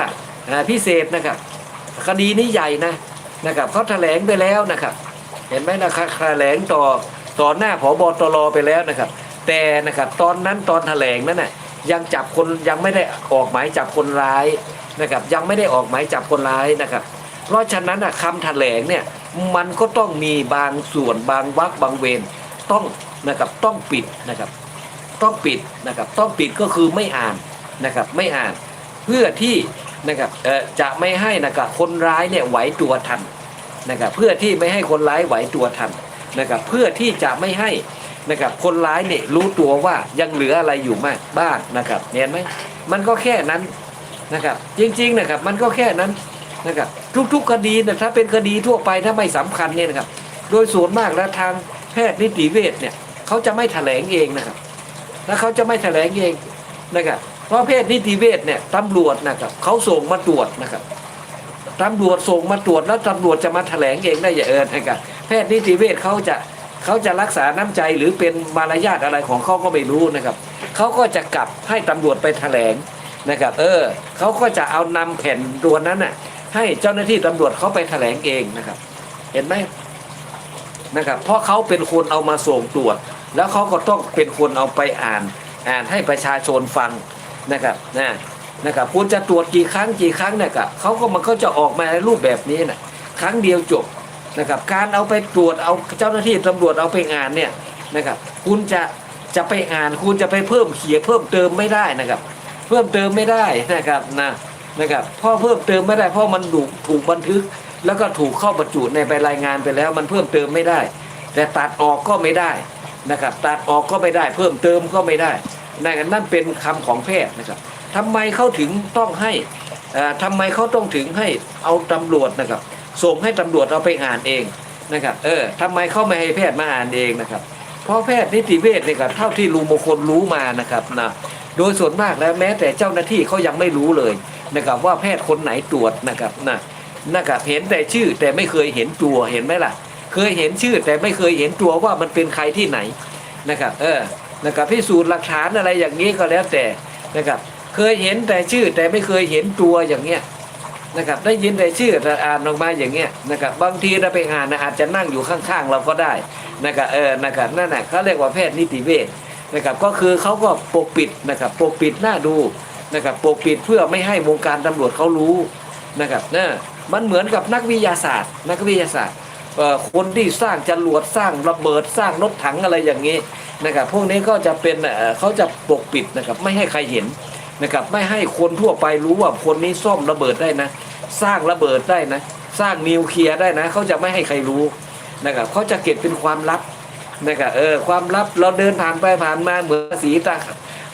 ล่ะพิเศษนะครับ คดีนี้ใหญ่นะนะครับเขาแถลงไปแล้วนะครับ เห็นไหมนะครับแถลงต่อต่อหน้าผบตรไปแล้วนะครับ แต่นะครับตอนนั้นตอนแถลงนั้นน่ะยังจับคนยังไม่ได้ออกหมายจับคนร้ายนะครับ ยังไม่ได้ออกหมายจับคนร้ายนะครับ เพราะฉะนั้นนะคำแถลงเนี่ยมันก็ต้องมีบางส่วนบางวรรคบางเวรต้องนะครับต้องปิดนะครับ ต้องปิดนะครับ ต้องปิดก็คือไม่อ่านนะครับ ไม่อ่านเพื่อที่ นะครับเอ่อจะไม่ให้นะครับคนร้ายเนี่ยไหวตัวทันนะครับเพื่อที่ไม่ให้คนร้ายไหวตัวทันนะครับเพื่อที่จะไม่ให้นะครับคนร้ายเนี่ยรู้ตัวว่ายังเหลืออะไรอยู่มากบ้างนะครับเห็นไหมมันก็แค่นั้นนะครับจริงๆนะครับมันก็แค่นั้นนะครับทุกๆคดีนะถ้าเป็นคดีทั่วไปถ้าไม่สำคัญเนี่ยนะครับโดยส่วนมากแล้วทางแพทย์นิติเวชเนี่ยเขาจะไม่แถลงเองนะครับแล้วเขาจะไม่แถลงเองนะครับ เพราะแพทย์นิติเวชเนี่ยตำรวจนะครับเขาส่งมาตรวจนะครับตำรวจส่งมาตรวจแล้วตำรวจจะมาแถลงเองได้อย่าเอิญนะครับแพทย์นิติเวชเขาจะเขาจะรักษาน้ำใจหรือเป็นมารยาทอะไรของเขาก็ไม่รู้นะครับเขาก็จะกลับให้ตำรวจไปแถลงนะครับ เออเขาก็จะเอานำแผ่นตัวนั้นน่ะให้เจ้าหน้าที่ตำรวจเขาไปแถลงเองนะครับ เห็นไหมนะครับ เพราะเขาเป็นคนเอามาส่งตรวจ แล้วเขาก็ต้องเป็นคนเอาไปอ่าน อ่านให้ประชาชนฟัง นะครับนะนะครับคุณจะตรวจกี่ครั้งกี่ครั้งนะครับเขาก็มันก็จะออกมาในรูปแบบนี้นะครั้งเดียวจบนะครับ การเอาไปตรวจเอาเจ้าหน้าที่ตำรวจเอาไปอ่านเนี่ยนะครับ คุณจะจะไปอ่านคุณจะไปเพิ่มเขียเพิ่มเติมไม่ได้นะครับ เพิ่มเติมไม่ได้นะครับนะนะครับเพราะเพิ่มเติมไม่ได้เพราะมันถูกถูกบันทึก แล้วก็ถูกเข้าบรรจุในใบรายงานไปแล้ว มันเพิ่มเติมไม่ได้ แต่ตัดออกก็ไม่ได้นะครับ ตัดออกก็ไม่ได้ เพิ่มเติมก็ไม่ได้ นั่นนั่นเป็นคำของแพทย์นะครับทำไมเขาถึงต้องให้เอ่อทำไมเขาต้องถึงให้เอาตำรวจนะครับ ส่งให้ตำรวจเอาไปอ่านเองนะครับเออทำไมเขาไม่ให้แพทย์มาอ่านเองนะครับ เพราะแพทย์นิติเวชเนี่ยครับเท่าที่ลุงมงคลรู้มานะครับนะโดยส่วนมากแล้วแม้แต่เจ้าหน้าที่เขายังไม่รู้เลยนะครับว่าแพทย์คนไหนตรวจนะครับนะนะครับเห็นแต่ชื่อแต่ไม่เคยเห็นตัวเห็นไหมล่ะ เคยเห็นชื่อแต่ไม่เคยเห็นตัวว่ามันเป็นใครที่ไหนนะครับ เออ นะครับพิสูจน์หลักฐานอะไรอย่างนี้ก็แล้วแต่นะครับ เคยเห็นแต่ชื่อแต่ไม่เคยเห็นตัวอย่างเงี้ยนะครับ ได้ยินแต่ชื่อแต่อ่านออกมาอย่างเงี้ยนะครับ บางทีเราไปอ่านนะอาจจะนั่งอยู่ข้างๆ เราก็ได้นะครับเออนะครับนั่นแหละเขาเรียกว่าแพทย์นิติเวชนะครับก็คือเขาก็ปกปิดนะครับปกปิดหน้าดูนะครับปกปิดเพื่อไม่ให้วงการตำรวจเขารู้นะครับนะมันเหมือนกับนักวิทยาศาสตร์ นักวิทยาศาสตร์ คนที่สร้างจรวดสร้างระเบิดสร้างรถถังอะไรอย่างนี้นะครับพวกนี้ก็จะเป็นเขาจะปกปิดนะครับไม่ให้ใครเห็นนะครับไม่ให้คนทั่วไปรู้ว่าคนนี้ซ่อมระเบิดได้นะ สร้างระเบิดได้นะ สร้างนิวเคลียร์ได้นะเขาจะไม่ให้ใครรู้นะครับเขาจะเก็บเป็นความลับนะครับเออความลับเราเดินผ่านไปผ่านมาเหมือนสีตา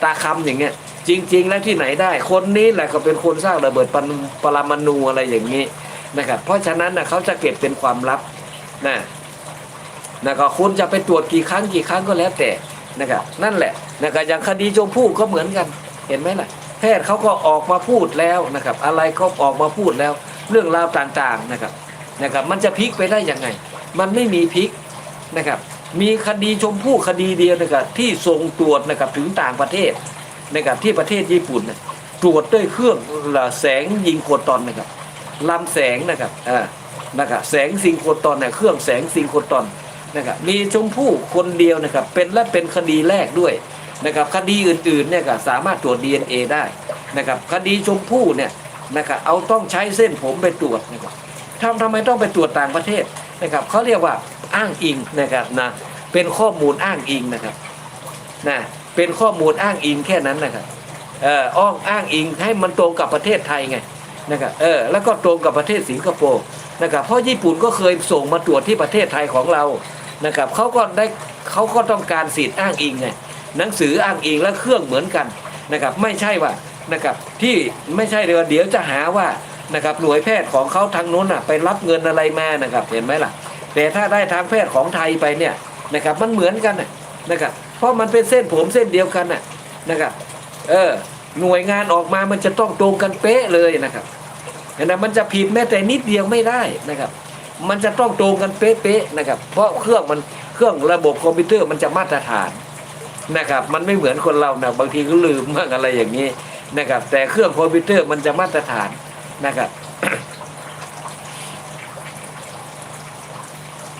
ตาคำอย่างเงี้ยจริง ๆ แล้วที่ไหนได้ คนนี้แหละก็เป็นคนสร้างระเบิดปรปรมาณูอะไรอย่างนี้นะครับเพราะฉะนั้นนะเขาจะเก็บเป็นความลับ นะนะครับคุณจะไปตรวจกี่ครั้งกี่ครั้งก็แล้วแต่นะครับนั่นแหละนะครับอย่างคดีชมพู่ก็เหมือนกันเห็นไหมล่ะ แพทย์เขาก็ออกมาพูดแล้วนะครับ อะไรเขาออกมาพูดแล้ว เรื่องราวต่างๆนะครับนะครับ มันจะพลิกไปได้ยังไง มันไม่มีพลิกนะครับ มีคดีชมพู่คดีเดียวนะครับที่ส่งตรวจนะครับถึงต่างประเทศนะครับที่ประเทศญี่ปุ่นนะตรวจด้วยเครื่องแสงยิงโคตอนนะครับลำแสงนะครับอ่า นะครับแสงซิงโครตอนเนี่ยเครื่องแสงซิงโครตอนนะครับมีชมพู่คนเดียวนะครับเป็นและเป็นคดีแรกด้วยนะครับคดีอื่นๆเนี่ยก็สามารถตรวจ DNA ได้นะครับคดีชมพู่เนี่ยนะครับเอาต้องใช้เส้นผมไปตรวจนะครับทำทำไมต้องไปตรวจต่างประเทศนะครับเขาเรียกว่าอ้างอิงนะครับนะเป็นข้อมูลอ้างอิงนะครับนะเป็นข้อมูลอ้างอิงแค่นั้นนะครับเอ่ออ้องอ้างอิงให้มันตรงกับประเทศไทยไง นะครับเออแล้วก็ตรงกับประเทศสิงคโปร์นะครับเพราะญี่ปุ่นก็เคยส่งมาตรวจที่ประเทศไทยของเรานะครับเขาก็ได้เขาก็ต้องการสิทธิ์อ้างอิงไงหนังสืออ้างอิงและเครื่องเหมือนกันนะครับไม่ใช่ว่านะครับที่ไม่ใช่เดี๋ยวเดี๋ยวจะหาว่านะครับหน่วยแพทย์ของเขาทางโน้นอะไปรับเงินอะไรมานะครับเห็นไหมล่ะ แต่ถ้าได้ทางแพทย์ของไทยไปเนี่ยนะครับมันเหมือนกันนะนะครับเพราะมันเป็นเส้นผมเส้นเดียวกันน่ะนะครับเออ หน่วยงานออกมามันจะต้องตรงกันเป๊ะเลยนะครับเห็นไหมมันจะผิดแม้แต่นิดเดียวไม่ได้นะครับ มันจะต้องตรงกันเป๊ะๆนะครับ เพราะเครื่องมันเครื่องระบบคอมพิวเตอร์มันจะมาตรฐานนะครับ มันไม่เหมือนคนเรานะบางทีก็ลืมบ้างอะไรอย่างนี้นะครับ แต่เครื่องคอมพิวเตอร์มันจะมาตรฐานนะครับ